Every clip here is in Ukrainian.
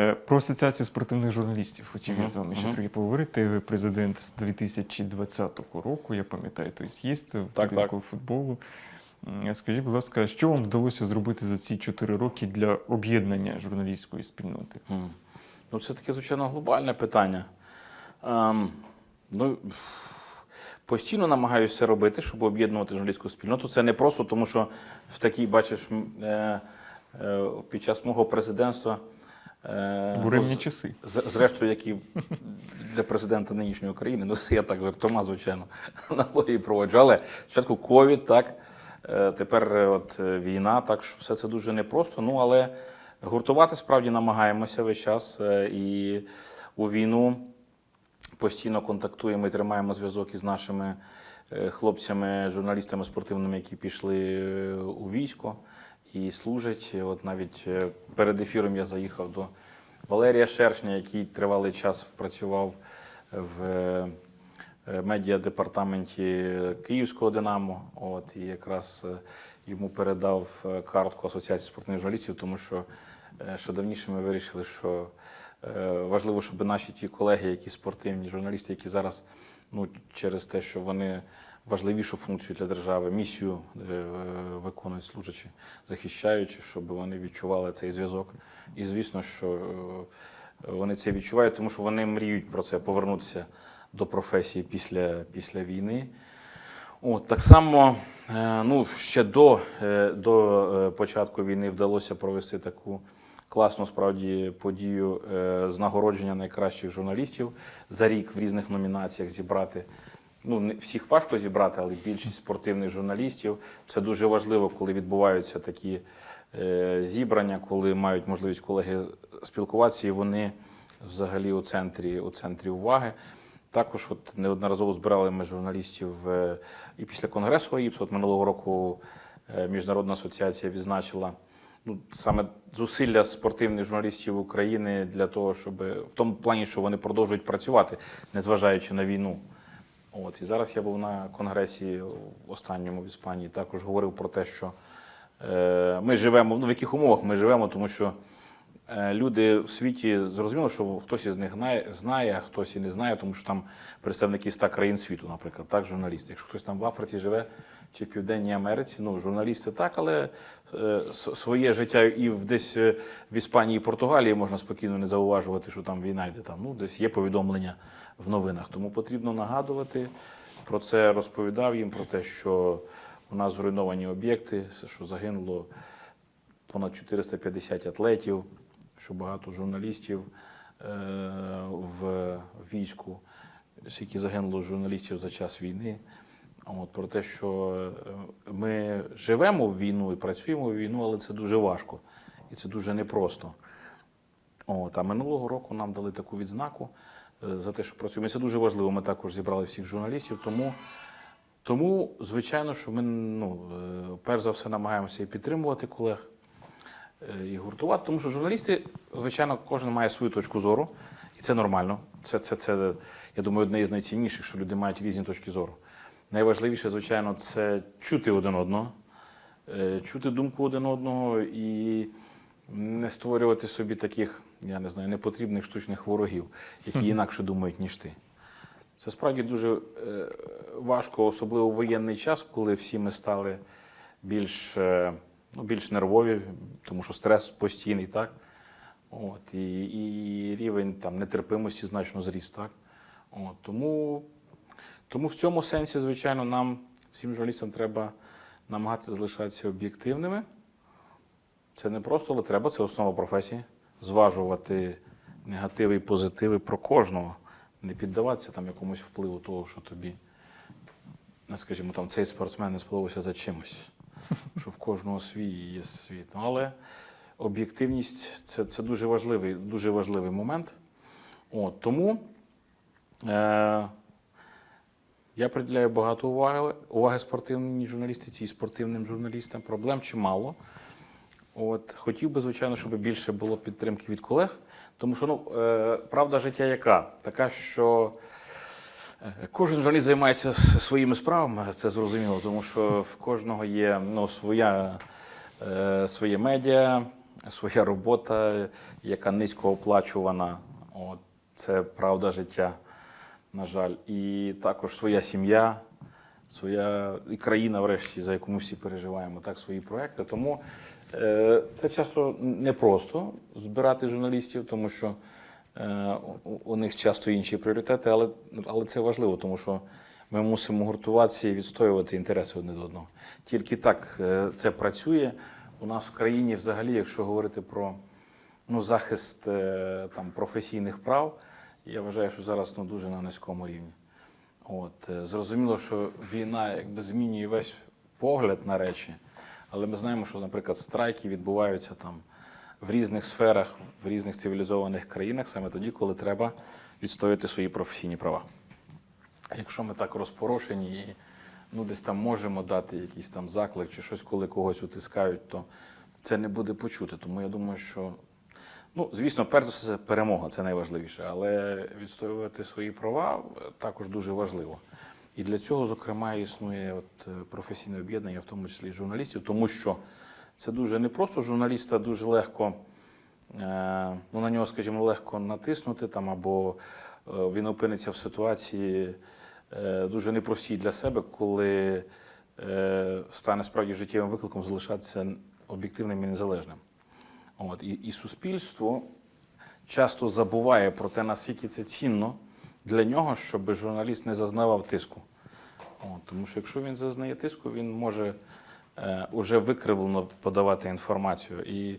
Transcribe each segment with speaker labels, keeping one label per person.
Speaker 1: Е, Про асоціацію спортивних журналістів хотів я з вами ще трохи поговорити. Ви президент з 2020 року, я пам'ятаю той з'їзд в футболу. Скажіть, будь ласка, що вам вдалося зробити за ці чотири роки для об'єднання журналістської спільноти?
Speaker 2: Ну, це таке, звичайно, глобальне питання. Ем, ну, постійно намагаюся робити, щоб об'єднувати журналістську спільноту. Це не просто, тому що в такій, бачиш, е, е, під час мого президентства. Е,
Speaker 1: Буремні
Speaker 2: ну,
Speaker 1: часи.
Speaker 2: з- Зрештою, як і для президента нинішньої України, ну це я так жартома, звичайно, аналогії проводжу. Але спочатку ковід, так, е, тепер е, от війна, так що все це дуже непросто. Ну, але гуртувати справді намагаємося весь час. І у війну постійно контактуємо і тримаємо зв'язок із нашими хлопцями, журналістами спортивними, які пішли у військо і служать. От навіть е, перед ефіром я заїхав до Валерія Шершня, який тривалий час працював в е, медіадепартаменті Київського Динамо. От і якраз е, йому передав е, картку Асоціації спортивних журналістів, тому що е, ще давніше ми вирішили, що е, важливо, щоб наші ті колеги, які спортивні журналісти, які зараз ну, через те, що вони важливішу функцію для держави, місію е, виконують служачи, захищаючи, щоб вони відчували цей зв'язок. І звісно, що е, вони це відчувають, тому що вони мріють про це повернутися до професії після, після війни. От, так само, е, ну, ще до, до початку війни вдалося провести таку класну справді подію з нагородження найкращих журналістів за рік в різних номінаціях зібрати. Ну, не всіх важко зібрати, але більшість спортивних журналістів. Це дуже важливо, коли відбуваються такі е, зібрання, коли мають можливість колеги спілкуватися, і вони взагалі у центрі, у центрі уваги. Також от неодноразово збирали ми журналістів е, і після конгресу АІПС. От минулого року е, Міжнародна асоціація відзначила ну, саме зусилля спортивних журналістів України для того, щоб в тому плані, що вони продовжують працювати, незважаючи на війну. От і зараз я був на конгресі останньому в Іспанії. Також говорив про те, що е, ми живемо ну, в яких умовах ми живемо, тому що люди в світі зрозуміло, що хтось із них знає, а хтось і не знає, тому що там представники ста країн світу, наприклад, так, журналісти. Якщо хтось там в Африці живе чи в Південній Америці, ну журналісти так, але е, своє життя і в десь е, в Іспанії і Португалії можна спокійно не зауважувати, що там війна йде. Там ну десь є повідомлення в новинах. Тому потрібно нагадувати про це. Розповідав їм про те, що у нас зруйновані об'єкти, що загинуло понад 450 атлетів, що багато журналістів е, в війську, скільки загинуло журналістів за час війни. От, про те, що е, ми живемо в війну і працюємо в війну, але це дуже важко і це дуже непросто. От, а минулого року нам дали таку відзнаку е, за те, що працюємо. І це дуже важливо. Ми також зібрали всіх журналістів. Тому, тому звичайно, що ми ну, перш за все намагаємося і підтримувати колег, і гуртувати, тому що журналісти, звичайно, кожен має свою точку зору, і це нормально. Це, це, це я думаю, одне із найцінніших, що люди мають різні точки зору. Найважливіше, звичайно, це чути один одного, е, чути думку один одного і не створювати собі таких, я не знаю, непотрібних штучних ворогів, які інакше думають, ніж ти. Це справді дуже е, важко, особливо в воєнний час, коли всі ми стали більш, е, ну, більш нервові, тому що стрес постійний, так? От, і, і рівень там, нетерпимості значно зріс. Так? От, тому, тому в цьому сенсі, звичайно, нам, всім журналістам, треба намагатися залишатися об'єктивними. Це не просто, але треба, це основа професії. Зважувати негативи і позитиви про кожного, не піддаватися там якомусь впливу того, що тобі, ну, скажімо, там цей спортсмен не сподобався за чимось, що в кожного свій є світ. Але об'єктивність це, це дуже важливий, дуже важливий момент. От, тому е, я приділяю багато уваги, уваги спортивній журналістиці і спортивним журналістам. Проблем чимало. От, хотів би, звичайно, щоб більше було підтримки від колег, тому що ну, е, правда життя яка? Така, що кожен журналіст займається своїми справами, це зрозуміло, тому що в кожного є ну, своя, е, своє медіа, своя робота, яка низько оплачувана. От, це правда життя, на жаль. І також своя сім'я, своя і країна, врешті, за яку ми всі переживаємо, так, свої проекти. Тому е, це часто непросто збирати журналістів, тому що у, у них часто інші пріоритети, але, але це важливо, тому що ми мусимо гуртуватися і відстоювати інтереси одне до одного. Тільки так е, це працює. У нас в країні, взагалі, якщо говорити про ну, захист е, там, професійних прав, я вважаю, що зараз ну, дуже на низькому рівні. От, е, зрозуміло, що війна якби змінює весь погляд на речі, але ми знаємо, що, наприклад, страйки відбуваються там в різних сферах, в різних цивілізованих країнах саме тоді, коли треба відстояти свої професійні права. Якщо ми так розпорошені і ну, десь там можемо дати якийсь там заклик чи щось, коли когось утискають, то це не буде почути. Тому я думаю, що, ну, звісно, перш за все, перемога це найважливіше, але відстоювати свої права також дуже важливо. І для цього, зокрема, існує от професійне об'єднання, в тому числі і журналістів, тому що це дуже непросто. Журналіста дуже легко, е, ну, на нього, скажімо, легко натиснути там, або е, він опиниться в ситуації е, дуже непростій для себе, коли стане справді життєвим викликом залишатися об'єктивним і незалежним. От, і, і суспільство часто забуває про те, наскільки це цінно для нього, щоб журналіст не зазнавав тиску. От, тому що якщо він зазнає тиску, він може уже викривлено подавати інформацію. І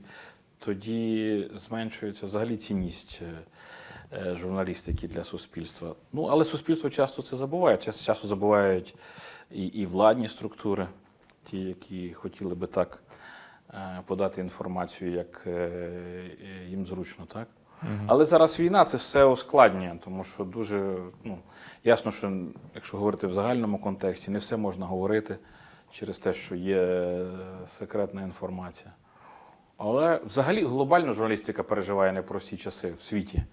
Speaker 2: тоді зменшується взагалі цінність е, е, журналістики для суспільства. Ну, але суспільство часто це забуває. Час- Часто забувають і, і владні структури, ті, які хотіли би так е, подати інформацію, як е, е, їм зручно, так? Але зараз війна це все ускладнює, тому що дуже ну, ясно, що якщо говорити в загальному контексті, не все можна говорити через те, що є секретна інформація. Але взагалі глобально журналістика переживає непрості часи в світі,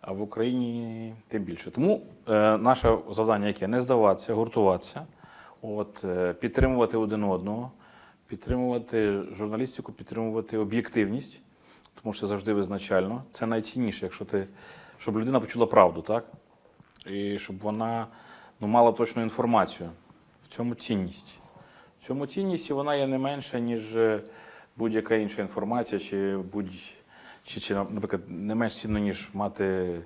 Speaker 2: а в Україні тим більше. Тому е, наше завдання яке? Не здаватися, гуртуватися, от, е, підтримувати один одного, підтримувати журналістику, підтримувати об'єктивність, тому що це завжди визначально. Це найцінніше, якщо ти, щоб людина почула правду, так? І щоб вона ну, мала точну інформацію. В цьому цінність. Цьому цінність вона є не менша, ніж е, будь-яка інша інформація, чи будь чи, чи, наприклад, не менш цінно, ніж мати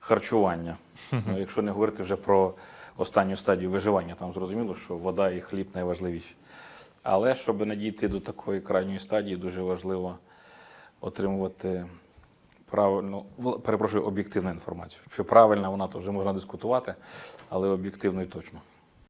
Speaker 2: харчування. Ну, якщо не говорити вже про останню стадію виживання, там зрозуміло, що вода і хліб найважливіші. Але щоб не дійти до такої крайньої стадії, дуже важливо отримувати правильну, перепрошую, об'єктивну інформацію. Що правильна вона, то вже можна дискутувати, але об'єктивно і точно.